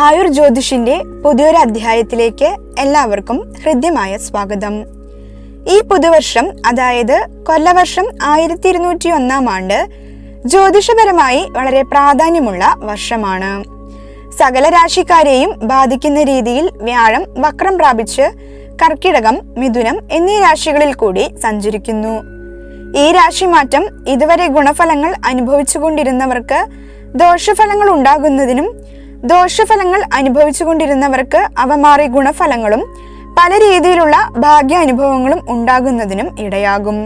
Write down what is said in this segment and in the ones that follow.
ആയുർ ജ്യോതിഷിന്റെ പുതിയൊരു അധ്യായത്തിലേക്ക് എല്ലാവർക്കും ഹൃദ്യമായ സ്വാഗതം. ഈ പുതുവർഷം അതായത് കൊല്ലവർഷം ആയിരത്തി ഇരുന്നൂറ്റി ഒന്നാം ആണ്ട് ജ്യോതിഷപരമായി വളരെ പ്രാധാന്യമുള്ള വർഷമാണ്. സകല രാശിക്കാരെയും ബാധിക്കുന്ന രീതിയിൽ വ്യാഴം വക്രം പ്രാപിച്ച് കർക്കിടകം മിഥുനം എന്നീ രാശികളിൽ കൂടി സഞ്ചരിക്കുന്നു. ഈ രാശിമാറ്റം ഇതുവരെ ഗുണഫലങ്ങൾ അനുഭവിച്ചുകൊണ്ടിരുന്നവർക്ക് ദോഷഫലങ്ങൾ ഉണ്ടാകുന്നതിനും ദോഷഫലങ്ങൾ അനുഭവിച്ചുകൊണ്ടിരുന്നവർക്ക് അവ മാറി ഗുണഫലങ്ങളും പല രീതിയിലുള്ള ഭാഗ്യാനുഭവങ്ങളും ഉണ്ടാകുന്നതിനും ഇടയാകും.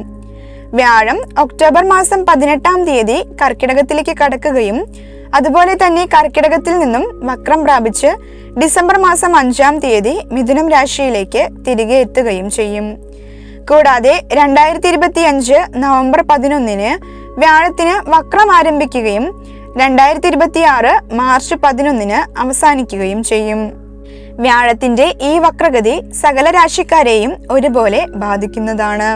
വ്യാഴം ഒക്ടോബർ മാസം പതിനെട്ടാം തീയതി കർക്കിടകത്തിലേക്ക് കടക്കുകയും അതുപോലെ തന്നെ കർക്കിടകത്തിൽ നിന്നും വക്രം പ്രാപിച്ച് ഡിസംബർ മാസം അഞ്ചാം തീയതി മിഥുനം രാശിയിലേക്ക് തിരികെ എത്തുകയും ചെയ്യും. കൂടാതെ രണ്ടായിരത്തി ഇരുപത്തി അഞ്ച് നവംബർ പതിനൊന്നിന് വ്യാഴത്തിന് വക്രം ആരംഭിക്കുകയും രണ്ടായിരത്തി ഇരുപത്തി ആറ് മാർച്ച് പതിനൊന്നിന് അവസാനിക്കുകയും ചെയ്യും. വ്യാഴത്തിന്റെ ഈ വക്രഗതി സകല രാശിക്കാരെയും ഒരുപോലെ ബാധിക്കുന്നതാണ്.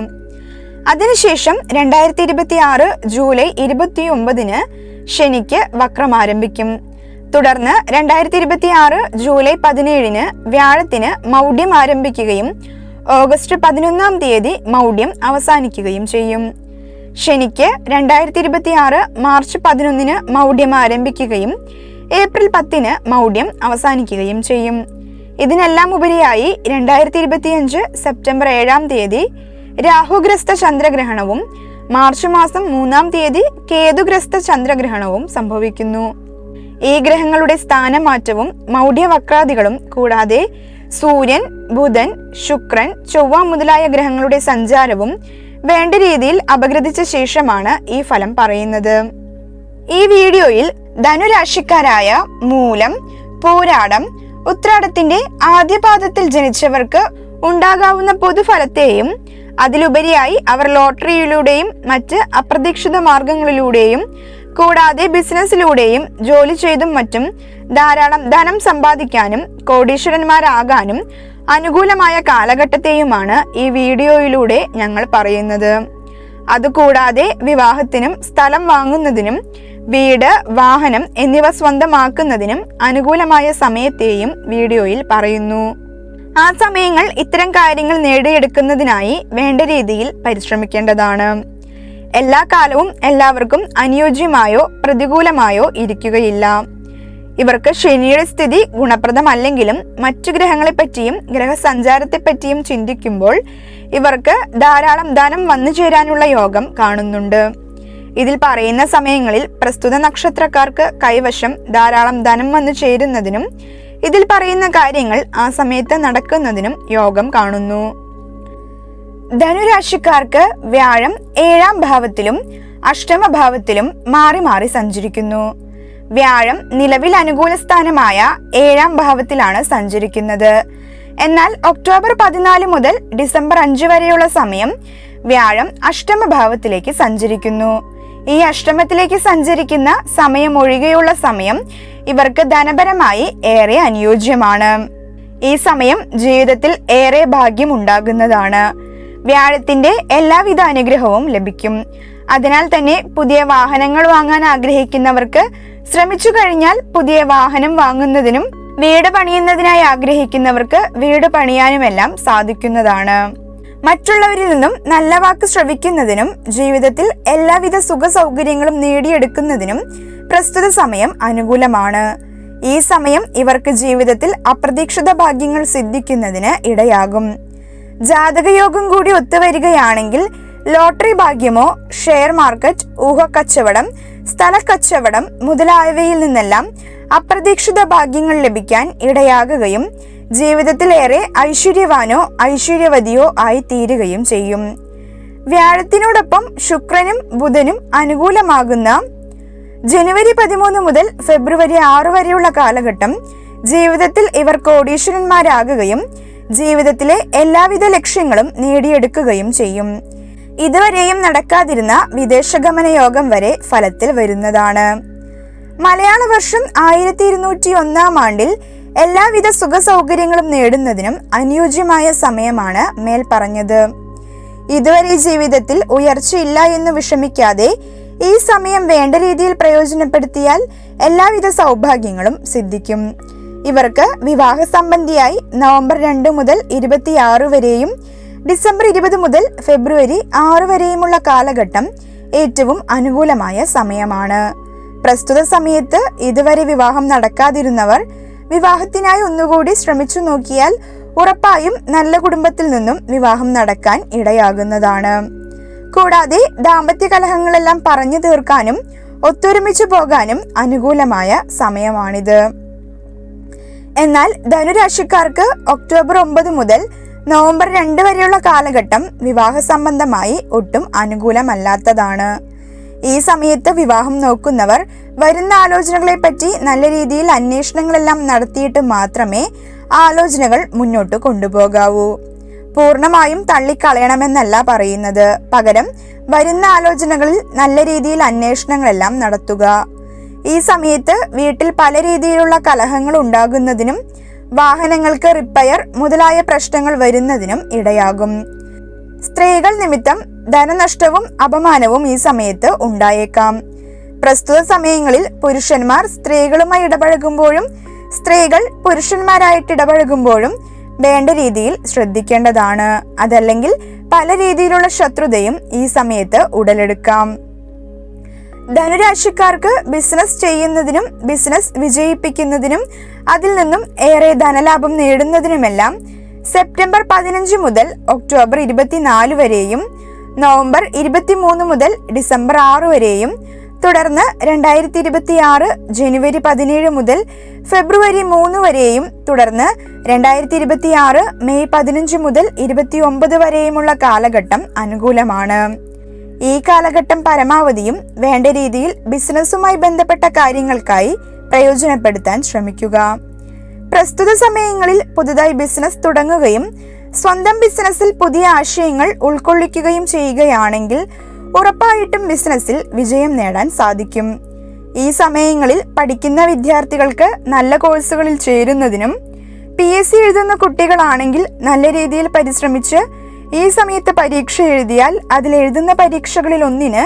അതിനുശേഷം രണ്ടായിരത്തി ഇരുപത്തി ആറ് ജൂലൈ ഇരുപത്തി ഒമ്പതിന് ശനിക്ക് വക്രം ആരംഭിക്കും. തുടർന്ന് രണ്ടായിരത്തി ഇരുപത്തി ആറ് ജൂലൈ പതിനേഴിന് വ്യാഴത്തിന് മൗഢ്യം ആരംഭിക്കുകയും ഓഗസ്റ്റ് പതിനൊന്നാം തീയതി മൗഢ്യം അവസാനിക്കുകയും ചെയ്യും. ശനിക്ക് രണ്ടായിരത്തി ഇരുപത്തി ആറ് മാർച്ച് പതിനൊന്നിന് മൗഢ്യം ആരംഭിക്കുകയും ഏപ്രിൽ പത്തിന് മൗഢ്യം അവസാനിക്കുകയും ചെയ്യും. ഇതിനെല്ലാം ഉപരിയായി രണ്ടായിരത്തി ഇരുപത്തിയഞ്ച് സെപ്റ്റംബർ ഏഴാം തീയതി രാഹുഗ്രസ്ത ചന്ദ്രഗ്രഹണവും മാർച്ച് മാസം മൂന്നാം തീയതി കേതുഗ്രസ്ത ചന്ദ്രഗ്രഹണവും സംഭവിക്കുന്നു. ഈ ഗ്രഹങ്ങളുടെ സ്ഥാനമാറ്റവും മൗഢ്യവക്രാദികളും കൂടാതെ സൂര്യൻ ബുധൻ ശുക്രൻ ചൊവ്വ മുതലായ ഗ്രഹങ്ങളുടെ സഞ്ചാരവും വേണ്ട രീതിയിൽ അപഗ്രഥിച്ച ശേഷമാണ് ഈ ഫലം പറയുന്നത്. ഈ വീഡിയോയിൽ ധനുരാശിക്കാരായ മൂലം പോരാടം ഉത്രാടത്തിന്റെ ആദ്യപാദത്തിൽ ജനിച്ചവർക്ക് ഉണ്ടാകാവുന്ന പൊതുഫലത്തെയും അതിലുപരിയായി അവർ ലോട്ടറിയിലൂടെയും മറ്റ് അപ്രതീക്ഷിത മാർഗങ്ങളിലൂടെയും കൂടാതെ ബിസിനസ്സിലൂടെയും ജോലി ചെയ്തും മറ്റും ധാരാളം ധനം സമ്പാദിക്കാനും കോടീശ്വരന്മാരാകാനും അനുകൂലമായ കാലഘട്ടത്തെയുമാണ് ഈ വീഡിയോയിലൂടെ ഞങ്ങൾ പറയുന്നത്. അതുകൂടാതെ വിവാഹത്തിനും സ്ഥലം വാങ്ങുന്നതിനും വീട് വാഹനം എന്നിവ സ്വന്തമാക്കുന്നതിനും അനുകൂലമായ സമയത്തെയും വീഡിയോയിൽ പറയുന്നു. ആ സമയങ്ങൾ ഇത്തരം കാര്യങ്ങൾ നേടിയെടുക്കുന്നതിനായി വേണ്ട രീതിയിൽ പരിശ്രമിക്കേണ്ടതാണ്. എല്ലാ കാലവും എല്ലാവർക്കും അനുയോജ്യമായോ പ്രതികൂലമായോ ഇരിക്കുകയില്ല. ഇവർക്ക് ശനിയുടെ സ്ഥിതി ഗുണപ്രദമല്ലെങ്കിലും മറ്റു ഗ്രഹങ്ങളെപ്പറ്റിയും ഗ്രഹസഞ്ചാരത്തെപ്പറ്റിയും ചിന്തിക്കുമ്പോൾ ഇവർക്ക് ധാരാളം ധനം വന്നു ചേരാനുള്ള യോഗം കാണുന്നുണ്ട്. ഇതിൽ പറയുന്ന സമയങ്ങളിൽ പ്രസ്തുത നക്ഷത്രക്കാർക്ക് കൈവശം ധാരാളം ധനം വന്നു ചേരുന്നതിനും ഇതിൽ പറയുന്ന കാര്യങ്ങൾ ആ സമയത്ത് നടക്കുന്നതിനും യോഗം കാണുന്നു. ധനുരാശിക്കാർക്ക് വ്യാഴം ഏഴാം ഭാവത്തിലും അഷ്ടമഭാവത്തിലും മാറി മാറി സഞ്ചരിക്കുന്നു. വ്യാഴം നിലവിൽ അനുകൂല സ്ഥാനമായ ഏഴാം ഭാവത്തിലാണ് സഞ്ചരിക്കുന്നത്. എന്നാൽ ഒക്ടോബർ പതിനാല് മുതൽ ഡിസംബർ അഞ്ച് വരെയുള്ള സമയം വ്യാഴം അഷ്ടമഭാവത്തിലേക്ക് സഞ്ചരിക്കുന്നു. ഈ അഷ്ടമത്തിലേക്ക് സഞ്ചരിക്കുന്ന സമയം ഒഴികെയുള്ള സമയം ഇവർക്ക് ധനപരമായി ഏറെ അനുയോജ്യമാണ്. ഈ സമയം ജീവിതത്തിൽ ഏറെ ഭാഗ്യം ഉണ്ടാകുന്നതാണ്. വ്യാഴത്തിന്റെ എല്ലാവിധ അനുഗ്രഹവും ലഭിക്കും. അതിനാൽ തന്നെ പുതിയ വാഹനങ്ങൾ വാങ്ങാൻ ആഗ്രഹിക്കുന്നവർക്ക് ശ്രമിച്ചു കഴിഞ്ഞാൽ പുതിയ വാഹനം വാങ്ങുന്നതിനും വീട് പണിയുന്നതിനായി ആഗ്രഹിക്കുന്നവർക്ക് വീട് പണിയാനുമെല്ലാം സാധിക്കുന്നതാണ്. മറ്റുള്ളവരിൽ നിന്നും നല്ല വാക്ക് ശ്രവിക്കുന്നതിനും ജീവിതത്തിൽ എല്ലാവിധ സുഖ സൗകര്യങ്ങളും നേടിയെടുക്കുന്നതിനും പ്രസ്തുത സമയം അനുകൂലമാണ്. ഈ സമയം ഇവർക്ക് ജീവിതത്തിൽ അപ്രതീക്ഷിത ഭാഗ്യങ്ങൾ സിദ്ധിക്കുന്നതിന് ഇടയാകും. ജാതകയോഗം കൂടി ഒത്തുവരികയാണെങ്കിൽ ലോട്ടറി ഭാഗ്യമോ ഷെയർ മാർക്കറ്റ് ഊഹക്കച്ചവടം സ്ഥലക്കച്ചവടം മുതലായവയിൽ നിന്നെല്ലാം അപ്രതീക്ഷിത ഭാഗ്യങ്ങൾ ലഭിക്കാൻ ഇടയാകുകയും ജീവിതത്തിലേറെ ഐശ്വര്യവാനോ ഐശ്വര്യവതിയോ ആയി തീരുകയും ചെയ്യും. വ്യാഴത്തിനോടൊപ്പം ശുക്രനും ബുധനും അനുകൂലമാകുന്ന ജനുവരി പതിമൂന്ന് മുതൽ ഫെബ്രുവരി ആറ് വരെയുള്ള കാലഘട്ടം ജീവിതത്തിൽ ഇവർ കോടീശ്വരന്മാരാകുകയും ജീവിതത്തിലെ എല്ലാവിധ ലക്ഷ്യങ്ങളും നേടിയെടുക്കുകയും ചെയ്യും. ഇതുവരെയും നടക്കാതിരുന്ന വിദേശഗമന യോഗം വരെ ഫലത്തിൽ വരുന്നതാണ്. മലയാള വർഷം ആയിരത്തി ഇരുന്നൂറ്റി ഒന്നാം ആണ്ടിൽ എല്ലാവിധ സുഖ സൗകര്യങ്ങളും നേടുന്നതിനും അനുയോജ്യമായ സമയമാണ് മേൽ പറഞ്ഞത് ഇതുവരെ ജീവിതത്തിൽ ഉയർച്ചയില്ല എന്ന് വിഷമിക്കാതെ ഈ സമയം വേണ്ട രീതിയിൽ പ്രയോജനപ്പെടുത്തിയാൽ എല്ലാവിധ സൗഭാഗ്യങ്ങളും സിദ്ധിക്കും. ഇവർക്ക് വിവാഹ സംബന്ധിയായി നവംബർ രണ്ട് മുതൽ ഇരുപത്തിയാറ് വരെയും ഡിസംബർ ഇരുപത് മുതൽ ഫെബ്രുവരി ആറ് വരെയുമുള്ള കാലഘട്ടം ഏറ്റവും അനുകൂലമായ സമയമാണ്. പ്രസ്തുത സമയത്ത് ഇതുവരെ വിവാഹം നടക്കാതിരുന്നവർ വിവാഹത്തിനായി ഒന്നുകൂടി ശ്രമിച്ചു നോക്കിയാൽ ഉറപ്പായും നല്ല കുടുംബത്തിൽ നിന്നും വിവാഹം നടക്കാൻ ഇടയാകുന്നതാണ്. കൂടാതെ ദാമ്പത്യ കലഹങ്ങളെല്ലാം പറഞ്ഞു തീർക്കാനും ഒത്തൊരുമിച്ചു പോകാനും അനുകൂലമായ സമയമാണിത്. എന്നാൽ ധനുരാശിക്കാർക്ക് ഒക്ടോബർ ഒമ്പത് മുതൽ നവംബർ രണ്ട് വരെയുള്ള കാലഘട്ടം വിവാഹ സംബന്ധമായി ഒട്ടും അനുകൂലമല്ലാത്തതാണ്. ഈ സമയത്ത് വിവാഹം നോക്കുന്നവർ വരുന്ന ആലോചനകളെ പറ്റി നല്ല രീതിയിൽ അന്വേഷണങ്ങളെല്ലാം നടത്തിയിട്ട് മാത്രമേ ആലോചനകൾ മുന്നോട്ട് കൊണ്ടുപോകാവൂ. പൂർണമായും തള്ളിക്കളയണമെന്നല്ല പറയുന്നത്. പകരം വരുന്ന ആലോചനകളിൽ നല്ല രീതിയിൽ അന്വേഷണങ്ങളെല്ലാം നടത്തുക. ഈ സമയത്ത് വീട്ടിൽ പല രീതിയിലുള്ള കലഹങ്ങൾ ഉണ്ടാകുന്നതിനും വാഹനങ്ങൾക്ക് റിപ്പയർ മുതലായ പ്രശ്നങ്ങൾ വരുന്നതിനും ഇടയാകും. സ്ത്രീകൾ നിമിത്തം ധനനഷ്ടവും അപമാനവും ഈ സമയത്ത് ഉണ്ടായേക്കാം. പ്രസ്തുത സമയങ്ങളിൽ പുരുഷന്മാർ സ്ത്രീകളുമായി ഇടപഴകുമ്പോഴും സ്ത്രീകൾ പുരുഷന്മാരായിട്ട് ഇടപഴകുമ്പോഴും വേണ്ട രീതിയിൽ ശ്രദ്ധിക്കേണ്ടതാണ്. അതല്ലെങ്കിൽ പല രീതിയിലുള്ള ശത്രുതയും ഈ സമയത്ത് ഉടലെടുക്കാം. ധനുരാശിക്കാർക്ക് ബിസിനസ് ചെയ്യുന്നതിനും ബിസിനസ് വിജയിപ്പിക്കുന്നതിനും അതിൽ നിന്നും ഏറെ ധനലാഭം നേടുന്നതിനുമെല്ലാം സെപ്റ്റംബർ പതിനഞ്ച് മുതൽ ഒക്ടോബർ ഇരുപത്തിനാല് വരെയും നവംബർ ഇരുപത്തിമൂന്ന് മുതൽ ഡിസംബർ ആറ് വരെയും തുടർന്ന് രണ്ടായിരത്തി ഇരുപത്തി ആറ് ജനുവരി പതിനേഴ് മുതൽ ഫെബ്രുവരി മൂന്ന് വരെയും തുടർന്ന് രണ്ടായിരത്തി ഇരുപത്തി ആറ് മെയ് പതിനഞ്ച് മുതൽ ഇരുപത്തി ഒമ്പത് വരെയുമുള്ള കാലഘട്ടം അനുകൂലമാണ്. ഈ കാലഘട്ടം പരമാവധിയും വേണ്ട രീതിയിൽ ബിസിനസ്സുമായി ബന്ധപ്പെട്ട കാര്യങ്ങൾക്കായി പ്രയോജനപ്പെടുത്താൻ ശ്രമിക്കുക. പ്രസ്തുത സമയങ്ങളിൽ പുതുതായി ബിസിനസ് തുടങ്ങുകയും സ്വന്തം ബിസിനസ്സിൽ പുതിയ ആശയങ്ങൾ ഉൾക്കൊള്ളിക്കുകയും ചെയ്യുകയാണെങ്കിൽ ഉറപ്പായിട്ടും ബിസിനസ്സിൽ വിജയം നേടാൻ സാധിക്കും. ഈ സമയങ്ങളിൽ പഠിക്കുന്ന വിദ്യാർത്ഥികൾക്ക് നല്ല കോഴ്സുകളിൽ ചേരുന്നതിനും പി എസ് സി എഴുതുന്ന കുട്ടികളാണെങ്കിൽ നല്ല രീതിയിൽ പരിശ്രമിച്ച് ഈ സമയത്ത് പരീക്ഷ എഴുതിയാൽ അതിൽ എഴുതുന്ന പരീക്ഷകളിൽ ഒന്നിന്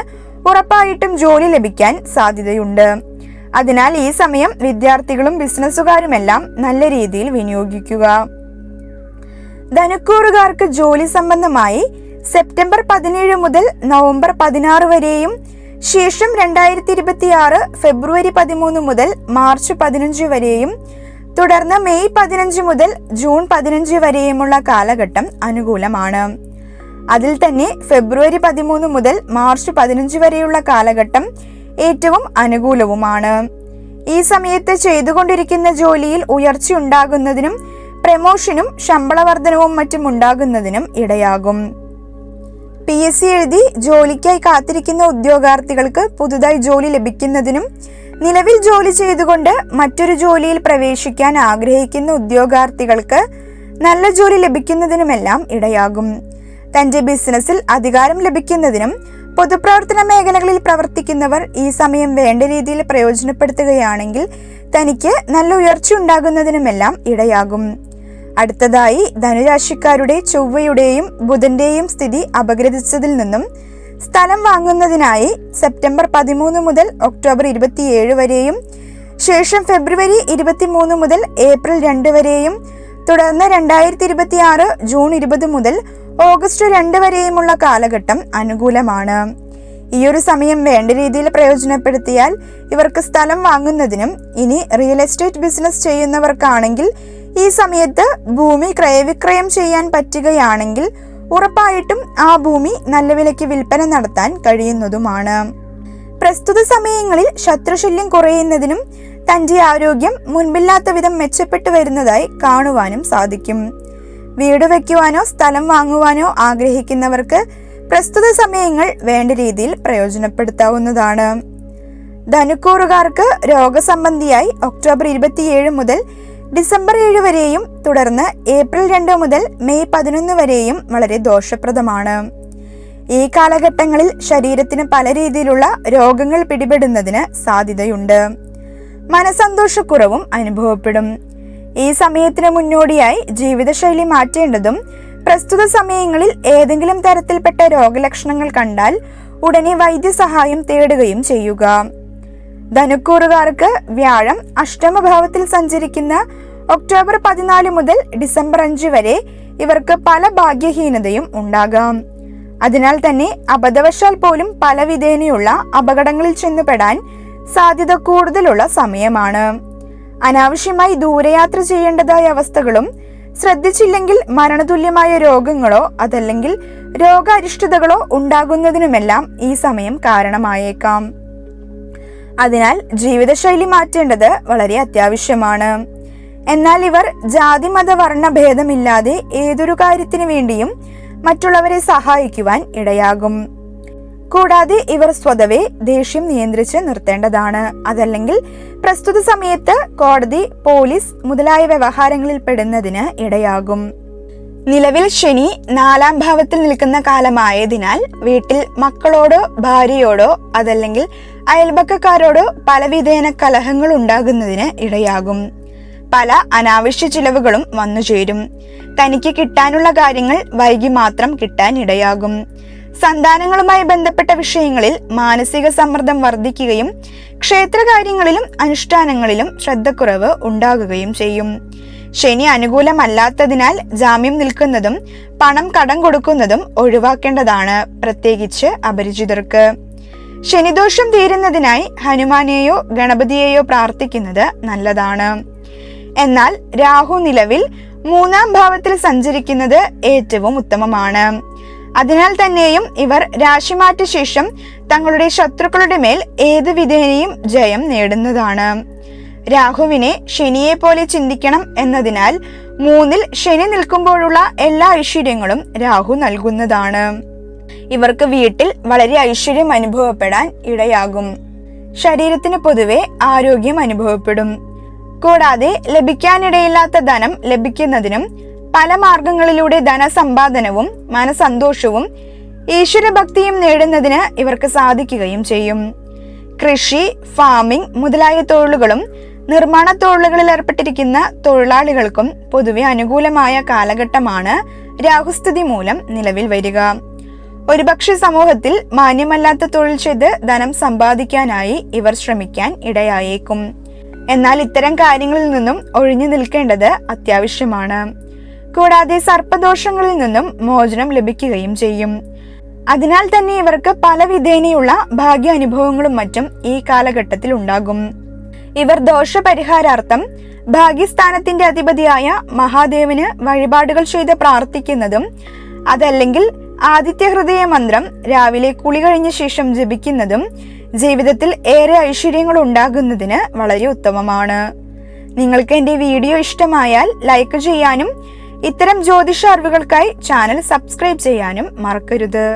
ഉറപ്പായിട്ടും ജോലി ലഭിക്കാൻ സാധ്യതയുണ്ട്. അതിനാൽ ഈ സമയം വിദ്യാർത്ഥികളും ബിസിനസ്സുകാരുമെല്ലാം നല്ല രീതിയിൽ വിനിയോഗിക്കുക. ധനുക്കൂറുകാർക്ക് ജോലി സംബന്ധമായി സെപ്റ്റംബർ പതിനേഴ് മുതൽ നവംബർ പതിനാറ് വരെയും ശേഷം രണ്ടായിരത്തി ഇരുപത്തി ആറ് ഫെബ്രുവരി പതിമൂന്ന് മുതൽ മാർച്ച് പതിനഞ്ച് വരെയും തുടർന്ന് മെയ് പതിനഞ്ച് മുതൽ ജൂൺ പതിനഞ്ച് വരെയുമുള്ള കാലഘട്ടം അനുകൂലമാണ്. അതിൽ തന്നെ ഫെബ്രുവരി പതിമൂന്ന് മുതൽ മാർച്ച് പതിനഞ്ച് വരെയുള്ള കാലഘട്ടം ഏറ്റവും അനുകൂലവുമാണ്. ഈ സമയത്ത് ചെയ്തുകൊണ്ടിരിക്കുന്ന ജോലിയിൽ ഉയർച്ച ഉണ്ടാകുന്നതിനും പ്രമോഷനും ശമ്പള വർധനവും മറ്റും ഉണ്ടാകുന്നതിനും ഇടയാകും. പി എസ് സി എഴുതി ജോലിക്കായി കാത്തിരിക്കുന്ന ഉദ്യോഗാർത്ഥികൾക്ക് പുതുതായി ജോലി ലഭിക്കുന്നതിനും നിലവിൽ ജോലി ചെയ്തുകൊണ്ട് മറ്റൊരു ജോലിയിൽ പ്രവേശിക്കാൻ ആഗ്രഹിക്കുന്ന ഉദ്യോഗാർത്ഥികൾക്ക് നല്ല ജോലി ലഭിക്കുന്നതിനുമെല്ലാം ഇടയാകും. തന്റെ ബിസിനസ്സിൽ അധികാരം ലഭിക്കുന്നതിനും പൊതുപ്രവർത്തന മേഖലകളിൽ പ്രവർത്തിക്കുന്നവർ ഈ സമയം വേണ്ട രീതിയിൽ പ്രയോജനപ്പെടുത്തുകയാണെങ്കിൽ തനിക്ക് നല്ല ഉയർച്ച ഉണ്ടാകുന്നതിനുമെല്ലാം ഇടയാകും. അടുത്തതായി ധനുരാശിക്കാരുടെ ചൊവ്വയുടെയും ബുധന്റെയും സ്ഥിതി അപഗ്രഥിച്ചതിൽ നിന്നും സ്ഥലം വാങ്ങുന്നതിനായി സെപ്റ്റംബർ പതിമൂന്ന് മുതൽ ഒക്ടോബർ ഇരുപത്തിയേഴ് വരെയും ശേഷം ഫെബ്രുവരി ഇരുപത്തിമൂന്ന് മുതൽ ഏപ്രിൽ രണ്ട് വരെയും തുടർന്ന് രണ്ടായിരത്തി ഇരുപത്തി ആറ് ജൂൺ ഇരുപത് മുതൽ ഓഗസ്റ്റ് രണ്ട് വരെയുമുള്ള കാലഘട്ടം അനുകൂലമാണ്. ഈ ഒരു സമയം വേണ്ട രീതിയിൽ പ്രയോജനപ്പെടുത്തിയാൽ ഇവർക്ക് സ്ഥലം വാങ്ങുന്നതിനും ഇനി റിയൽ എസ്റ്റേറ്റ് ബിസിനസ് ചെയ്യുന്നവർക്കാണെങ്കിൽ ഈ സമയത്ത് ഭൂമി ക്രയവിക്രയം ചെയ്യാൻ പറ്റുകയാണെങ്കിൽ ഉറപ്പായിട്ടും ആ ഭൂമി നല്ല വിലയ്ക്ക് വിൽപ്പന നടത്താൻ കഴിയുന്നതുമാണ്. പ്രസ്തുത സമയങ്ങളിൽ ശത്രുശല്യം കുറയുന്നതിനും തന്റെ ആരോഗ്യം മുൻപില്ലാത്ത വിധം മെച്ചപ്പെട്ടു വരുന്നതായി കാണുവാനും സാധിക്കും. വീട് വയ്ക്കുവാനോ സ്ഥലം വാങ്ങുവാനോ ആഗ്രഹിക്കുന്നവർക്ക് പ്രസ്തുത സമയങ്ങൾ വേണ്ട രീതിയിൽ പ്രയോജനപ്പെടുത്താവുന്നതാണ്. ധനുക്കൂറുകാർക്ക് രോഗസംബന്ധിയായി ഒക്ടോബർ ഇരുപത്തിയേഴ് മുതൽ ഡിസംബർ ഏഴ് വരെയും തുടർന്ന് ഏപ്രിൽ രണ്ട് മുതൽ മെയ് പതിനൊന്ന് വരെയും വളരെ ദോഷപ്രദമാണ്. ഈ കാലഘട്ടങ്ങളിൽ ശരീരത്തിന് പല രീതിയിലുള്ള രോഗങ്ങൾ പിടിപെടുന്നതിന് സാധ്യതയുണ്ട്. മനസന്തോഷക്കുറവും അനുഭവപ്പെടും. ഈ സമയത്തിന് മുന്നോടിയായി ജീവിതശൈലി മാറ്റേണ്ടതും പ്രസ്തുത സമയങ്ങളിൽ ഏതെങ്കിലും തരത്തിൽപ്പെട്ട രോഗലക്ഷണങ്ങൾ കണ്ടാൽ ഉടനെ വൈദ്യസഹായം തേടുകയും ചെയ്യുക. ധനുക്കൂറുകാർക്ക് വ്യാഴം അഷ്ടമഭാവത്തിൽ സഞ്ചരിക്കുന്ന ഒക്ടോബർ പതിനാല് മുതൽ ഡിസംബർ അഞ്ച് വരെ ഇവർക്ക് പല ഭാഗ്യഹീനതയും ഉണ്ടാകാം. അതിനാൽ തന്നെ അബദ്ധവശാൽ പോലും പല വിധേനയുള്ള അപകടങ്ങളിൽ ചെന്നുപെടാൻ സാധ്യത കൂടുതലുള്ള സമയമാണ്. അനാവശ്യമായി ദൂരയാത്ര ചെയ്യേണ്ടതായ അവസ്ഥകളും ശ്രദ്ധിച്ചില്ലെങ്കിൽ മരണതുല്യമായ രോഗങ്ങളോ അതല്ലെങ്കിൽ രോഗാരിഷ്ടതകളോ ഉണ്ടാകുന്നതിനുമെല്ലാം ഈ സമയം കാരണമായേക്കാം. അതിനാൽ ജീവിതശൈലി മാറ്റേണ്ടത് വളരെ അത്യാവശ്യമാണ്. എന്നാൽ ഇവർ ജാതി മത വർണ ഭേദമില്ലാതെ ഏതൊരു കാര്യത്തിനു വേണ്ടിയും മറ്റുള്ളവരെ സഹായിക്കുവാൻ ഇടയാകും. കൂടാതെ ഇവർ സ്വതവേ ദേഷ്യം നിയന്ത്രിച്ച് നിർത്തേണ്ടതാണ്. അതല്ലെങ്കിൽ പ്രസ്തുത സമയത്ത് കോടതി പോലീസ് മുതലായ വ്യവഹാരങ്ങളിൽ പെടുന്നതിന് ഇടയാകും. നിലവിൽ ശനി നാലാം ഭാവത്തിൽ നിൽക്കുന്ന കാലമായതിനാൽ വീട്ടിൽ മക്കളോടോ ഭാര്യയോടോ അതല്ലെങ്കിൽ അയൽപക്കക്കാരോടോ പലവിധേന കലഹങ്ങൾ ഉണ്ടാകുന്നതിന് ഇടയാകും. പല അനാവശ്യ ചിലവുകളും വന്നു ചേരും. തനിക്ക് കിട്ടാനുള്ള കാര്യങ്ങൾ വൈകി മാത്രം കിട്ടാൻ ഇടയാകും. സന്താനങ്ങളുമായി ബന്ധപ്പെട്ട വിഷയങ്ങളിൽ മാനസിക സമ്മർദ്ദം വർദ്ധിക്കുകയും ക്ഷേത്രകാര്യങ്ങളിലും അനുഷ്ഠാനങ്ങളിലും ശ്രദ്ധക്കുറവ് ഉണ്ടാകുകയും ചെയ്യും. ശനി അനുകൂലമല്ലാത്തതിനാൽ ജാമ്യം നിൽക്കുന്നതും പണം കടം കൊടുക്കുന്നതും ഒഴിവാക്കേണ്ടതാണ് പ്രത്യേകിച്ച് അപരിചിതർക്ക്. ശനിദോഷം തീരുന്നതിനായി ഹനുമാനെയോ ഗണപതിയെയോ പ്രാർത്ഥിക്കുന്നത് നല്ലതാണ്. എന്നാൽ രാഹു നിലവിൽ മൂന്നാം ഭാവത്തിൽ സഞ്ചരിക്കുന്നത് ഏറ്റവും ഉത്തമമാണ്. അതിനാൽ തന്നെയും ഇവർ രാശിമാറ്റ ശേഷം തങ്ങളുടെ ശത്രുക്കളുടെ മേൽ ഏത് വിധേനയും ജയം നേടുന്നതാണ്. രാഹുവിനെ ശനിയെ പോലെ ചിന്തിക്കണം എന്നതിനാൽ മൂന്നിൽ ശനി നിൽക്കുമ്പോഴുള്ള എല്ലാ ഐശ്വര്യങ്ങളും രാഹു നൽകുന്നതാണ്. ഇവർക്ക് വീട്ടിൽ വളരെ ഐശ്വര്യം അനുഭവപ്പെടാൻ ഇടയാകും. ശരീരത്തിന് പൊതുവെ ആരോഗ്യം അനുഭവപ്പെടും. കൂടാതെ ലഭിക്കാനിടയില്ലാത്ത ധനം ലഭിക്കുന്നതിനും പല മാർഗങ്ങളിലൂടെ ധനസമ്പാദനവും മനസന്തോഷവും ഈശ്വരഭക്തിയും നേടുന്നതിന് ഇവർക്ക് സാധിക്കുകയും ചെയ്യും. കൃഷി ഫാമിംഗ് മുതലായ തൊഴിലുകളും നിർമ്മാണ തൊഴിലുകളിൽ ഏർപ്പെട്ടിരിക്കുന്ന തൊഴിലാളികൾക്കും പൊതുവെ അനുകൂലമായ കാലഘട്ടമാണ് രാഹുസ്ഥിതി മൂലം നിലവിൽ വരിക. ഒരുപക്ഷെ സമൂഹത്തിൽ മാന്യമല്ലാത്ത തൊഴിൽ ചെയ്ത് ധനം സമ്പാദിക്കാനായി ഇവർ ശ്രമിക്കാൻ ഇടയായേക്കും. എന്നാൽ ഇത്തരം കാര്യങ്ങളിൽ നിന്നും ഒഴിഞ്ഞു നിൽക്കേണ്ടത് അത്യാവശ്യമാണ്. കൂടാതെ സർപ്പദോഷങ്ങളിൽ നിന്നും മോചനം ലഭിക്കുകയും ചെയ്യും. അതിനാൽ തന്നെ ഇവർക്ക് പല വിധേനയുള്ള ഭാഗ്യ അനുഭവങ്ങളും മറ്റും ഈ കാലഘട്ടത്തിൽ ഉണ്ടാകും. ഇവർ ദോഷപരിഹാരാർത്ഥം ഭാഗ്യസ്ഥാനത്തിന്റെ അധിപതിയായ മഹാദേവന് വഴിപാടുകൾ ചെയ്ത് പ്രാർത്ഥിക്കുന്നതും അതല്ലെങ്കിൽ ആദിത്യ ഹൃദയ മന്ത്രം രാവിലെ കുളി കഴിഞ്ഞ ശേഷം ജപിക്കുന്നതും ജീവിതത്തിൽ ഏറെ ഐശ്വര്യങ്ങൾ ഉണ്ടാകുന്നതിന് വളരെ ഉത്തമമാണ്. നിങ്ങൾക്ക് എന്റെ വീഡിയോ ഇഷ്ടമായാൽ ലൈക്ക് ചെയ്യാനും ഇത്തരം ജ്യോതിഷ അറിവുകൾക്കായി ചാനൽ സബ്സ്ക്രൈബ് ചെയ്യാനും മറക്കരുത്.